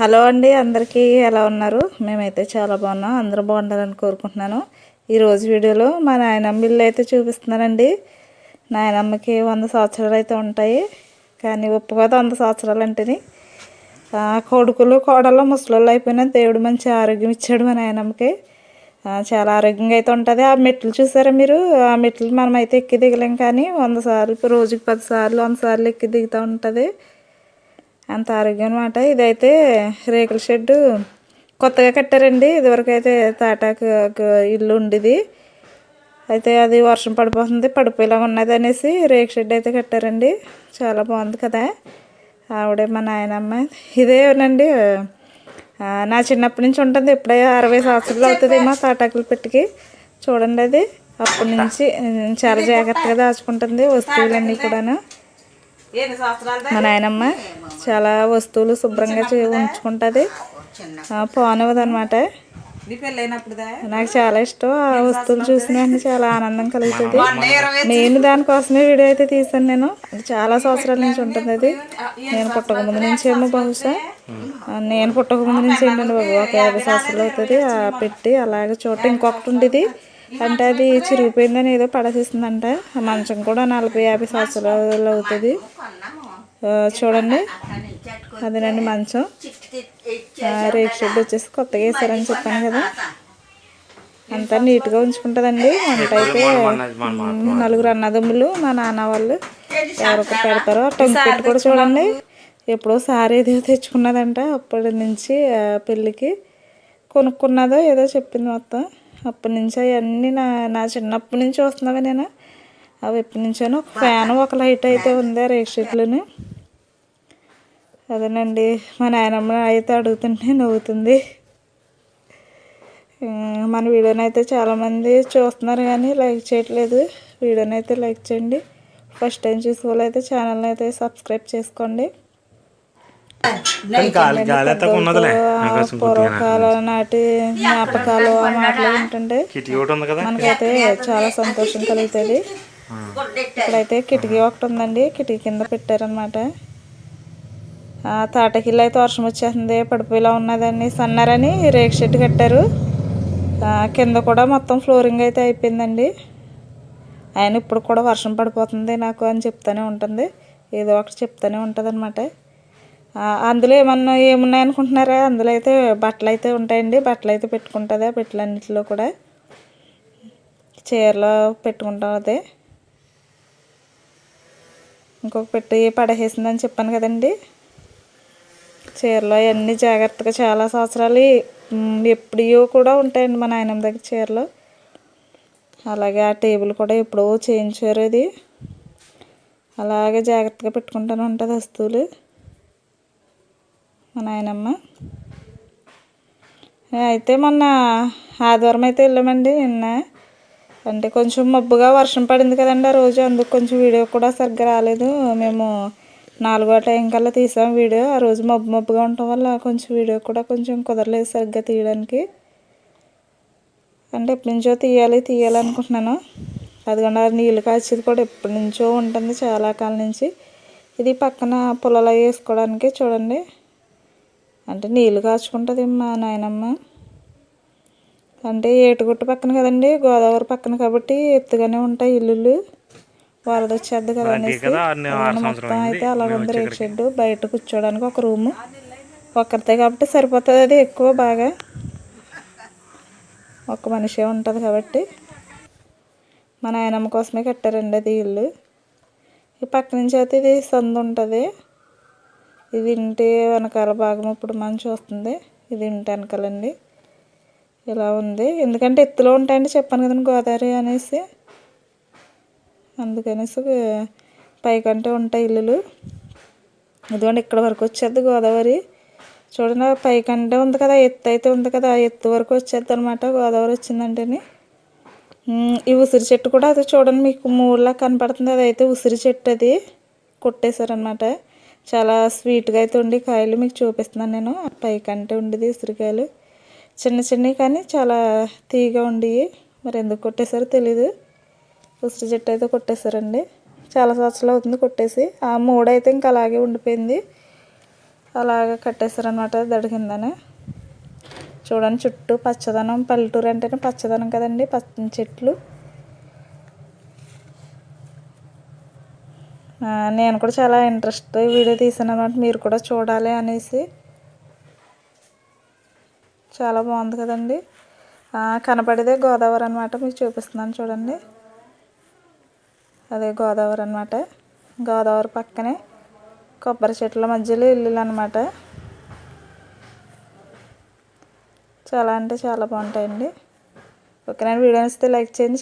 Hello అండి అందరికీ ఎలా ఉన్నారు? మేమైతే చాలా బాగున్నాం అందరూ బాగుండాలని కోరుకుంటున్నాను. ఈరోజు వీడియోలో మా నాయనమ్మ ఇల్లు అయితే చూపిస్తున్నానండి నాయనమ్మకి వంద సంవత్సరాలు అయితే ఉంటాయి. కానీ ఒప్పుకోదు వంద సంవత్సరాలు అంటేని. కొడుకులు కోడలు ముసలోళ్ళు అయిపోయినా దేవుడు మంచి ఆరోగ్యం ఇచ్చాడు మా నాయనమ్మకి. చాలా ఆరోగ్యంగా అయితే ఉంటుంది. ఆ మెట్లు చూసారా మీరు? ఆ మెట్లు మనం అయితే ఎక్కి దిగలేం కానీ వంద సార్లు రోజుకి పది సార్లు వంద సార్లు ఎక్కి దిగుతూ ఉంటుంది. అంత ఆరోగ్యం అనమాట ఇదైతే రేకుల షెడ్డు కొత్తగా కట్టారండి. ఇదివరకు అయితే తాటాకు ఇల్లు ఉండేది. అయితే అది వర్షం పడిపోతుంది పడిపోయేలా ఉన్నది అనేసి రేకు షెడ్ అయితే కట్టారండి. చాలా బాగుంది కదా. ఆవిడే మా నాయనమ్మ. ఇదేనండి నా చిన్నప్పటి నుంచి ఉంటుంది. ఇప్పుడే అరవై సంవత్సరాలు అవుతుందేమో తాటాకులు పెట్టికి. చూడండి అది. అప్పటి నుంచి చాలా జాగ్రత్తగా దాచుకుంటుంది వస్తువులన్నీ కూడాను. మా నాయనమ్మ చాలా వస్తువులు శుభ్రంగా చే- ఉంచుకుంటుంది. పోనవదు అనమాట నాకు చాలా ఇష్టం. ఆ వస్తువులు చూసిన చాలా ఆనందం కలుగుతుంది. నేను దానికోసమే వీడియో అయితే తీసాను నేను. అది చాలా సంవత్సరాల నుంచి ఉంటుంది అది. నేను పుట్టక ముందు నుంచి ఏమో బహుశా. నేను పుట్టక ముందు నుంచి ఏంటండి బాబు. ఒక యాభై సంవత్సరాలు అవుతుంది. ఆ పెట్టి అలాగే చూడటం ఇంకొకటి ఉండేది. అంటే అది చిరిగిపోయిందని ఏదో పడేసేసిందంట. ఆ మంచం కూడా నలభై యాభై సంవత్సరాలు అవుతుంది. చూడండి. అదేనండి మంచం. రేక్ షెడ్ వచ్చేసి కొత్తగా వేసారని చెప్పాను కదా. అంతా నీట్గా ఉంచుకుంటుందండి. వంట అయితే నలుగురు అన్నదమ్ములు మా నాన్న వాళ్ళు ఎవరొకరు పెడతారో ఆ టొంకి పెట్టి కూడా చూడండి. ఎప్పుడో సారి ఏదో తెచ్చుకున్నదంట అప్పటి నుంచి పెళ్ళికి కొనుక్కున్నదో ఏదో చెప్పింది మొత్తం. అప్పటి నుంచి అవన్నీ నా నా చిన్నప్పటి నుంచి వస్తున్నావే నేను. అవి ఎప్పటి నుంచోనో ఒక ఫ్యాన్ ఒక లైట్ అయితే ఉంది ఆ రేక్ షెడ్లోని. అదేనండి. మా నాయనమ్మ అయితే అడుగుతుంటే నవ్వుతుంది. మన వీడియోని అయితే చాలామంది చూస్తున్నారు కానీ లైక్ చేయట్లేదు. వీడియోని అయితే లైక్ చేయండి. ఫస్ట్ టైం చూసుకోవాలైతే ఛానల్ని అయితే సబ్స్క్రైబ్ చేసుకోండి. అయితే పూర్వకాలం నాటి జ్ఞాపకాలు ఆ మాటలు ఏంటంటే కిటికీ ఒకటి ఉంది కదా? మనకైతే చాలా సంతోషం కలుగుతుంది. ఇక్కడైతే కిటికీ ఒకటి ఉందండి. కిటికీ కింద పెట్టారనమాట తాటకిల్లు అయితే వర్షం వచ్చేస్తుంది పడిపోయేలా ఉన్నదని సన్నారని రేక్ షెడ్ కట్టారు. కింద కూడా మొత్తం ఫ్లోరింగ్ అయితే అయిపోయిందండి. ఆయన ఇప్పుడు కూడా వర్షం పడిపోతుంది నాకు అని చెప్తూనే ఉంటుంది. ఏదో ఒకటి చెప్తూనే ఉంటుంది అనమాట అందులో ఏమన్నా ఏమున్నాయి అనుకుంటున్నారా అందులో అయితే బట్టలు అయితే ఉంటాయండి. బట్టలు అయితే పెట్టుకుంటుంది ఆ పెట్టలన్నింటిలో కూడా. చీరలో పెట్టుకుంటాం అదే. ఇంకొక పెట్టి పడేసిందని చెప్పాను కదండి. చీరలు అవన్నీ జాగ్రత్తగా చాలా సంవత్సరాలు ఎప్పుడో కూడా ఉంటాయండి మా నాయనమ్మ దగ్గర చీరలు. అలాగే ఆ టేబుల్ కూడా ఎప్పుడో చేయించారు అది. అలాగే జాగ్రత్తగా పెట్టుకుంటూనే ఉంటుంది వస్తువులు. మా నాయనమ్మ. అయితే మొన్న ఆదివారం అయితే వెళ్ళామండి నిన్న. అంటే కొంచెం మబ్బుగా వర్షం పడింది కదండి ఆ రోజు అందుకు కొంచెం వీడియో కూడా సరిగ్గా రాలేదు. మేము నాలుగో టైం కల్లా తీసాం వీడియో. ఆ రోజు మబ్బు మబ్బుగా ఉండటం వల్ల కొంచెం వీడియో కూడా కొంచెం కుదరలేదు సరిగ్గా తీయడానికి. అంటే ఎప్పటి నుంచో తీయాలి తీయాలనుకుంటున్నాను. అదిగోండి ఆ నీళ్ళు కాచేది కూడా ఎప్పటి నుంచో ఉంటుంది చాలా కాలం నుంచి. ఇది పక్కన పొలాలు వేసుకోవడానికి చూడండి. అంటే నీళ్ళు కాచుకుంటుంది మా నాయనమ్మ. అంటే ఏటుగుట్ట పక్కన కదండి గోదావరి పక్కన కాబట్టి ఎత్తుగానే ఉంటాయి ఇల్లులు. వరద వచ్చేది కదా అనేసి మొత్తం అయితే అలా ఉంది రేక్ షెడ్ బయట కూర్చోడానికి ఒక రూము. ఒక్కరితే కాబట్టి సరిపోతుంది అది ఎక్కువ బాగా. ఒక్క మనిషే ఉంటుంది కాబట్టి. మా నాయనమ్మ కోసమే కట్టారండి అది ఇల్లు. ఈ పక్క నుంచి అయితే ఇది సందు ఉంటుంది. ఇది ఇంటి వెనకాల భాగం ఇప్పుడు మనం చూస్తుంది ఇది ఇంటి వెనకాలండి. ఇలా ఉంది. ఎందుకంటే ఎత్తులో ఉంటాయండి చెప్పాను కదండి గోదావరి అనేసి. అందుకనేసి పైకంటే ఉంటాయి ఇల్లులు. ఇదిగోండి ఇక్కడ వరకు వచ్చేది గోదావరి. చూడండి ఆ పైకంటే ఉంది కదా ఎత్తు అయితే ఉంది కదా ఎత్తు వరకు వచ్చేది అనమాట గోదావరి వచ్చిందంటేని. ఈ ఉసిరి చెట్టు కూడా అది చూడండి మీకు మూడులా కనపడుతుంది. అది అయితే ఉసిరి చెట్టు అది. కొట్టేశారనమాట చాలా స్వీట్గా అయితే ఉండి కాయలు మీకు చూపిస్తున్నాను నేను. ఆ పైకంటే ఉండేది ఉసిరికాయలు. చిన్న చిన్నవి కానీ చాలా తీగా ఉండి మరి ఎందుకు కొట్టేశారో తెలీదు. ఉసిరి చెట్టు అయితే కొట్టేశారండి. చాలా సంవత్సరాలు అవుతుంది కొట్టేసి. ఆ మూడైతే ఇంకా అలాగే ఉండిపోయింది. అలాగ కట్టేశారనమాట దడి చూడండి చుట్టూ పచ్చదనం పల్లెటూరు అంటేనే పచ్చదనం కదండి పచ్చని చెట్లు. నేను కూడా చాలా ఇంట్రెస్ట్ వీడియో తీసాను అనమాట మీరు కూడా చూడాలి అనేసి. చాలా బాగుంది కదండి. కనపడేదే గోదావరి అనమాట మీకు చూపిస్తున్నాను చూడండి. అదే గోదావరి అనమాట గోదావరి పక్కనే కొబ్బరి చెట్ల మధ్యలో ఇల్లులు అనమాట చాలా అంటే చాలా బాగుంటాయండి. ఓకేనా వీడియో నచ్చితే లైక్ చేయండి